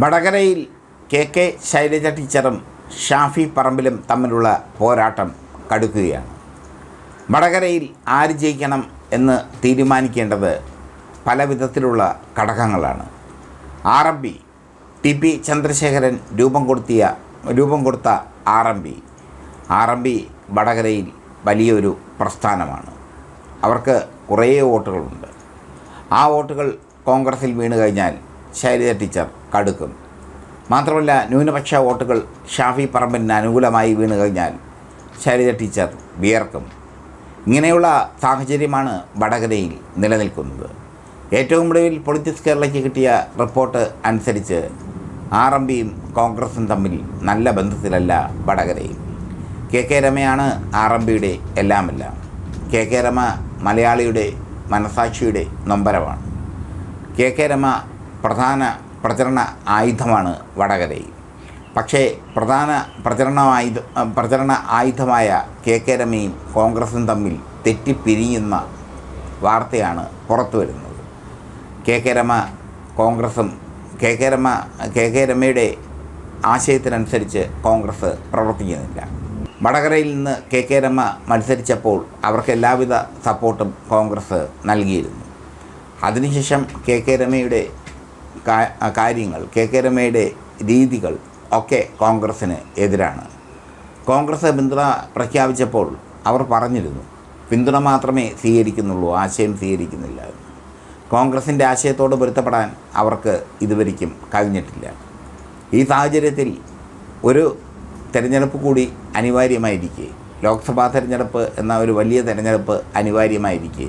വടകരയിൽ K K Shailaja ടീച്ചറും ഷാഫി പറമ്പിലും തമ്മിലുള്ള പോരാട്ടം കടുക്കുകയാണ്. വടകരയിൽ ആര് ജയിക്കണം എന്ന് തീരുമാനിക്കേണ്ടത് പല വിധത്തിലുള്ള ഘടകങ്ങളാണ്. R M P T P Chandrasekharan രൂപം കൊടുത്തിയ രൂപം കൊടുത്ത R M P R M P വടകരയിൽ വലിയൊരു പ്രസ്ഥാനമാണ്. അവർക്ക് കുറേ വോട്ടുകളുണ്ട്. ആ വോട്ടുകൾ കോൺഗ്രസിൽ വീണ് കഴിഞ്ഞാൽ ശൈലജ ടീച്ചർ കടുക്കും. മാത്രമല്ല ന്യൂനപക്ഷ വോട്ടുകൾ ഷാഫി പറമ്പിന് അനുകൂലമായി വീണ് കഴിഞ്ഞാൽ ശൈലജ ടീച്ചർ വിയർക്കും. ഇങ്ങനെയുള്ള സാഹചര്യമാണ് വടകരയിൽ നിലനിൽക്കുന്നത്. ഏറ്റവും ഒടുവിൽ പൊളിറ്റിക്സ് കേരളയ്ക്ക് കിട്ടിയ റിപ്പോർട്ട് അനുസരിച്ച് ആർ എം പിയും കോൺഗ്രസും തമ്മിൽ നല്ല ബന്ധത്തിലല്ല വടകരയിൽ കെ കെ രമയാണ് ആർ എം പിയുടെ എല്ലാമെല്ലാം. കെ കെ രമ മലയാളിയുടെ മനസാക്ഷിയുടെ നൊമ്പരമാണ്. കെ കെ രമ പ്രധാന പ്രചരണ ആയുധമാണ് വടകരയിൽ. പക്ഷേ പ്രധാന പ്രചരണ ആയുധ പ്രചരണ ആയുധമായ കെ കെ രമയും കോൺഗ്രസും തമ്മിൽ തെറ്റിപ്പിരിയുന്ന വാർത്തയാണ് പുറത്തു വരുന്നത്. കെ കെ രമ കോൺഗ്രസും K K Rama K K രമയുടെ ആശയത്തിനനുസരിച്ച് കോൺഗ്രസ് പ്രവർത്തിക്കുന്നില്ല. വടകരയിൽ നിന്ന് കെ കെ രമ മത്സരിച്ചപ്പോൾ അവർക്ക് എല്ലാവിധ സപ്പോർട്ടും കോൺഗ്രസ് നൽകിയിരുന്നു. അതിനുശേഷം കെ കെ രമയുടെ കാര്യങ്ങൾ കെ കെ രമയുടെ രീതികൾ ഒക്കെ കോൺഗ്രസ്സിന് എതിരാണ് കോൺഗ്രസ് പിന്തുണ പ്രഖ്യാപിച്ചപ്പോൾ അവർ പറഞ്ഞിരുന്നു പിന്തുണ മാത്രമേ സ്വീകരിക്കുന്നുള്ളൂ ആശയം സ്വീകരിക്കുന്നില്ല. കോൺഗ്രസിന്റെ ആശയത്തോട് പൊരുത്തപ്പെടാൻ അവർക്ക് ഇതുവരിക്കും കഴിഞ്ഞിട്ടില്ല ഈ സാഹചര്യത്തിൽ ഒരു തിരഞ്ഞെടുപ്പ് കൂടി അനിവാര്യമായിരിക്കെ ലോക്സഭാ തിരഞ്ഞെടുപ്പ് എന്ന ഒരു വലിയ തെരഞ്ഞെടുപ്പ് അനിവാര്യമായിരിക്കെ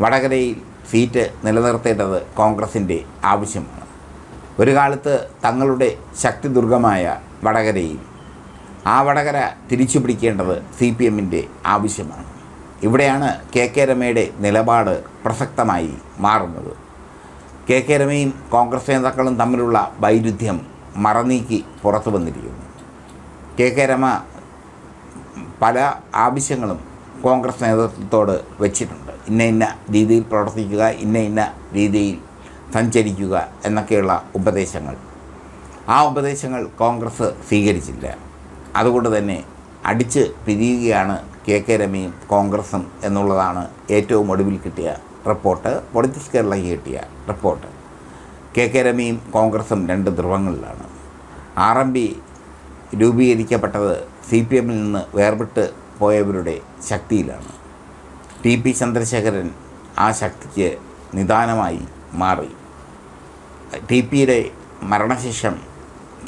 വടകരയിൽ സീറ്റ് നിലനിർത്തേണ്ടത് കോൺഗ്രസിന്റെ ആവശ്യമാണ്. ഒരു കാലത്ത് തങ്ങളുടെ ശക്തി ദുർഗമായ വടകരയിൽ ആ വടകര തിരിച്ചു പിടിക്കേണ്ടത് സി പി എമ്മിന്റെ ആവശ്യമാണ്. ഇവിടെയാണ് കെ കെ രമയുടെ നിലപാട് പ്രസക്തമായി മാറുന്നത്. കെ കെ രമയും കോൺഗ്രസ് നേതാക്കളും തമ്മിലുള്ള വൈരുദ്ധ്യം മറനീക്കി പുറത്തു വന്നിരിക്കുന്നു കെ കെ രമ പല ആവശ്യങ്ങളും കോൺഗ്രസ് നേതൃത്വത്തോട് വെച്ചിട്ടുണ്ട്. ഇന്ന ഇന്ന രീതിയിൽ പ്രവർത്തിക്കുക ഇന്ന ഇന്ന രീതിയിൽ സഞ്ചരിക്കുക എന്നൊക്കെയുള്ള ഉപദേശങ്ങൾ. ആ ഉപദേശങ്ങൾ കോൺഗ്രസ് സ്വീകരിച്ചില്ല. അതുകൊണ്ട് തന്നെ അടിച്ച് പിരിയുകയാണ് കെ കെ രമയും കോൺഗ്രസും എന്നുള്ളതാണ് ഏറ്റവും ഒടുവിൽ കിട്ടിയ റിപ്പോർട്ട്. പൊളിറ്റിക്സ് കേരളയ്ക്ക് കിട്ടിയ റിപ്പോർട്ട്. കെ കെ രമയും കോൺഗ്രസും രണ്ട് ധ്രുവങ്ങളിലാണ്. ആർ എം പി രൂപീകരിക്കപ്പെട്ടത് സി പി എമ്മിൽ നിന്ന് വേർപെട്ട് പോയവരുടെ ശക്തിയിലാണ്. ടി. പി. ചന്ദ്രശേഖരൻ ആ ശക്തിക്ക് നിദാനമായി മാറി. ടി. പിയുടെ മരണശേഷം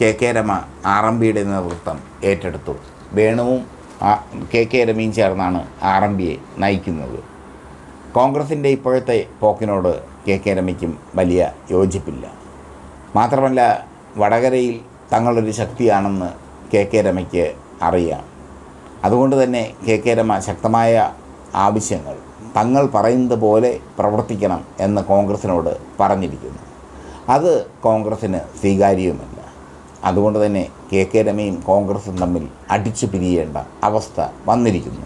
K. K. Rama R M ബിയുടെ നേതൃത്വം ഏറ്റെടുത്തു. വേണുവും കെ. കെ. രമയും ചേർന്നാണ് ആർ എം ബിയെ നയിക്കുന്നത്. കോൺഗ്രസിന്റെ ഇപ്പോഴത്തെ പോക്കിനോട് കെ. കെ. രമയ്ക്കും വലിയ യോജിപ്പില്ല. മാത്രമല്ല വടകരയിൽ തങ്ങളൊരു ശക്തിയാണെന്ന് കെ. കെ. രമയ്ക്ക് അറിയാം. അതുകൊണ്ട് തന്നെ കെ കെ രമ ശക്തമായ ആവശ്യങ്ങൾ തങ്ങൾ പറയുന്നത് പോലെ പ്രവർത്തിക്കണം എന്ന് കോൺഗ്രസിനോട് പറഞ്ഞിരിക്കുന്നു. അത് കോൺഗ്രസ്സിന് സ്വീകാര്യവുമല്ല അതുകൊണ്ട് തന്നെ കെ കെ രമയും കോൺഗ്രസും തമ്മിൽ അടിച്ചു പിരിയേണ്ട അവസ്ഥ വന്നിരിക്കുന്നു.